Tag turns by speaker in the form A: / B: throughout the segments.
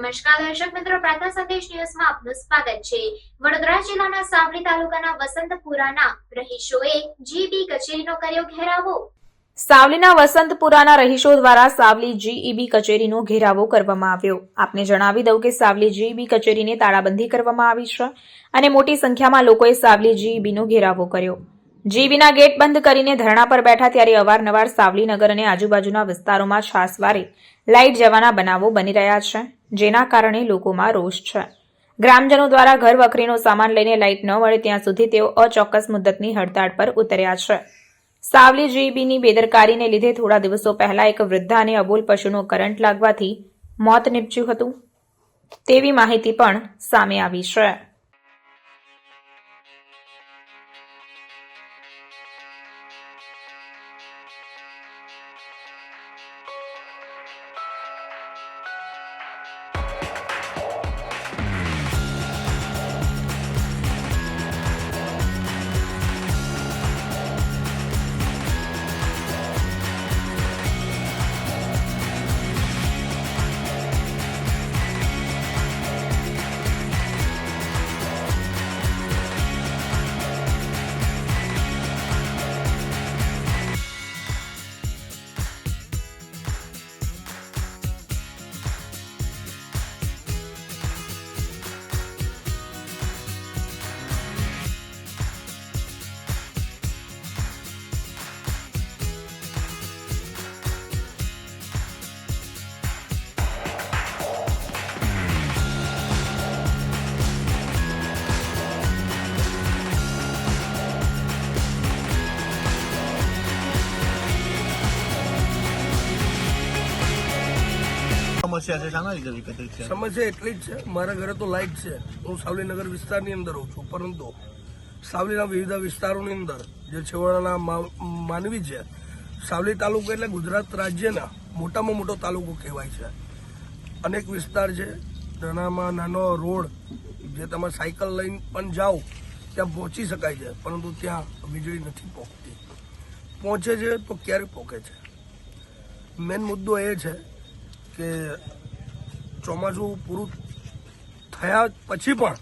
A: નમસ્કાર, દર્શક મિત્રો પ્રાર્થના સંદેશ ન્યૂઝમાં આપનું સ્વાગત છે. વડોદરા જિલ્લાના સાવલી તાલુકાના વસંતપુરાના રહીશોએ જીબી કચેરીનો કર્યો ઘેરાવો.
B: સાવલીના વસંતપુરાના રહીશો દ્વારા સાવલી જીઈબી કચેરીનો ઘેરાવો કરવામાં આવ્યો. આપને જણાવી દઉં કે સાવલી જીઈબી કચેરીને તાળાબંધી કરવામાં આવી છે અને મોટી સંખ્યામાં લોકોએ સાવલી જીઈબીનો ઘેરાવો કર્યો. જીબીના ગેટ બંધ કરીને ધરણા પર બેઠા ત્યારે અવારનવાર સાવલીનગર અને આજુબાજુના વિસ્તારોમાં છાસવારે લાઇટ જવાના બનાવો બની રહ્યા છે. જેના કારણે લોકોમાં રોષ છે. ગ્રામજનો દ્વારા ઘર વખરીનો સામાન લઈને લાઇટ ન મળે ત્યાં સુધી તેઓ અચોક્કસ મુદ્દતની હડતાળ પર ઉતર્યા છે. સાવલી જીબીની બેદરકારીને લીધે થોડા દિવસો પહેલા એક વૃદ્ધા અને અબોલ પશુનો કરંટ લાગવાથી મોત નીપજ્યું હતું. તેવી માહિતી પણ સામે આવી છે.
C: સમસ્યા છે શાના લીધે વિકસિત છે?
D: સમસ્યા એટલી જ છે. મારા ઘરે તો લાઇટ છે. હું સાવલીનગર વિસ્તારની અંદર હોઉં છું, પરંતુ સાવલીના વિવિધ વિસ્તારોની અંદર જે છેવાડાના માનવી છે, સાવલી તાલુકો એટલે ગુજરાત રાજ્યના મોટામાં મોટો તાલુકો કહેવાય છે. અનેક વિસ્તાર છે, નાનામાં નાનો રોડ, જે તમે સાયકલ લઈને પણ જાઓ, ત્યાં પહોંચી શકાય છે, પરંતુ ત્યાં વીજળી નથી પહોંચતી પહોંચે છે તો ક્યારે પહોંચે છે? મેન મુદ્દો એ છે કે ચોમાસું પૂરું થયા પછી પણ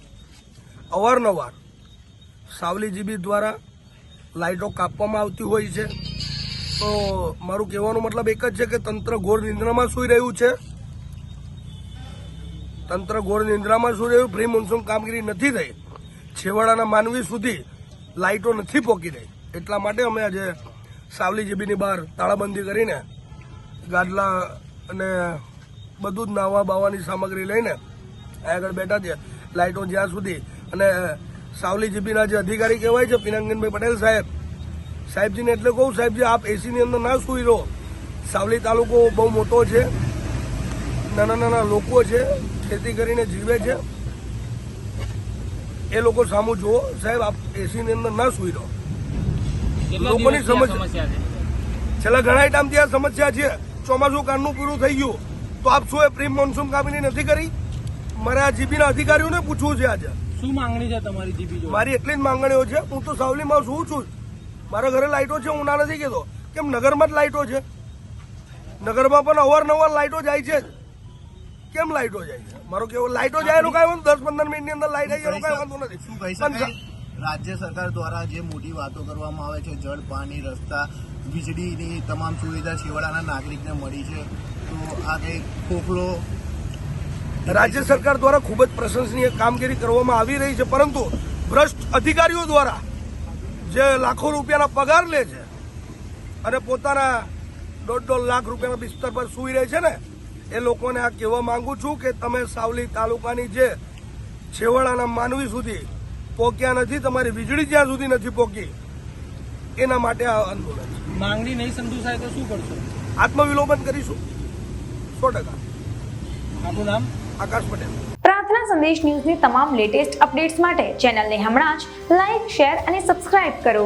D: અવારનવાર સાવલી જીબી દ્વારા લાઇટો કાપવામાં આવતી હોય છે. તો મારું કહેવાનો મતલબ એક જ છે કે તંત્ર ઘોર નિંદ્રામાં સૂઈ રહ્યું છે. તંત્ર ઘોર નિંદ્રામાં સૂઈ રહ્યું, પ્રી મોન્સૂન કામગીરી નથી થઈ. છેવાડાના માનવી સુધી લાઇટો નથી પહોંચી રહી. એટલા માટે અમે આજે સાવલી જીબીની બહાર તાળાબંધી કરીને ગાદલા અને બધું જ નાવા બાવાની સામગ્રી લઈને આગળ બેઠા છે લાઇટો જ્યાં સુધી. અને સાવલી જીબીના જે અધિકારી કહેવાય છે પિનાંગનભાઈ પટેલ સાહેબ. સાહેબજીને એટલે કહું સાહેબજી આપ એસીની અંદર ના સુઈ રહો. સાવલી તાલુકો બહુ મોટો છે નાના નાના લોકો છે ખેતી કરીને જીવે છે. એ લોકો સામું જુઓ સાહેબ આપ એસીની અંદર ના સુઈ રહો. લોકોની સમસ્યા છેલ્લા ઘણા ટાઈમથી આ સમસ્યા છે. ચોમાસું કારનું પૂરું થઈ ગયું. તો આપ શું એ પ્રી મોન્સૂન કામગીરી નથી કરી? મારે આ જીબીના અધિકારીઓને પૂછવું છે આજે.
E: શું માંગણી છે તમારી જીબી
D: મારી એટલી જ માંગણીઓ છે. હું તો સાવલીમાં શું છું મારા ઘરે લાઇટો છે હું ના નથી કહેતો. કેમ નગરમાં જ લાઇટો છે? નગરમાં પણ અવારનવાર લાઇટો જાય છે કેમ લાઇટો જાય છે? મારો કેવો લાઇટો જાય એનું કાંઈ દસ પંદર મિનિટની અંદર લાઇટ આવી એનું કાંઈ વાંધો નથી.
C: શું કહી શકાય રાજ્ય સરકાર દ્વારા જે મોટી વાતો કરવામાં આવે છે જળ પાણી રસ્તા વીજળીની તમામ સુવિધા છેવાડાના નાગરિકને મળી છે. તો આ કંઈક ખોખલો
D: રાજ્ય સરકાર દ્વારા ખૂબ જ પ્રશંસનીય કામગીરી કરવામાં આવી રહી છે, પરંતુ ભ્રષ્ટ અધિકારીઓ દ્વારા જે લાખો રૂપિયાના પગાર લે છે અને પોતાના દોઢ દોઢ લાખ રૂપિયાના બિસ્તર પર સૂઈ રહે છે ને, એ લોકોને આ કહેવા માંગુ છું કે તમે સાવલી તાલુકાની જે છેવાડાના માનવી સુધી પહોંચ્યા નથી, તમારી વીજળી જ્યાં સુધી નથી પહોંચી એના માટે આ આંદોલન
E: માંગણી નહીં સંતોષાય તો શું કરશો?
D: આત્મવિલોપન કરીશું. સો ટકા.
E: આપણું નામ?
D: આકાશ પટેલ.
B: પ્રાર્થના સંદેશ ન્યૂઝની તમામ લેટેસ્ટ અપડેટ્સ માટે ચેનલને હમણાં જ લાઇક શેર અને સબસ્ક્રાઇબ કરો.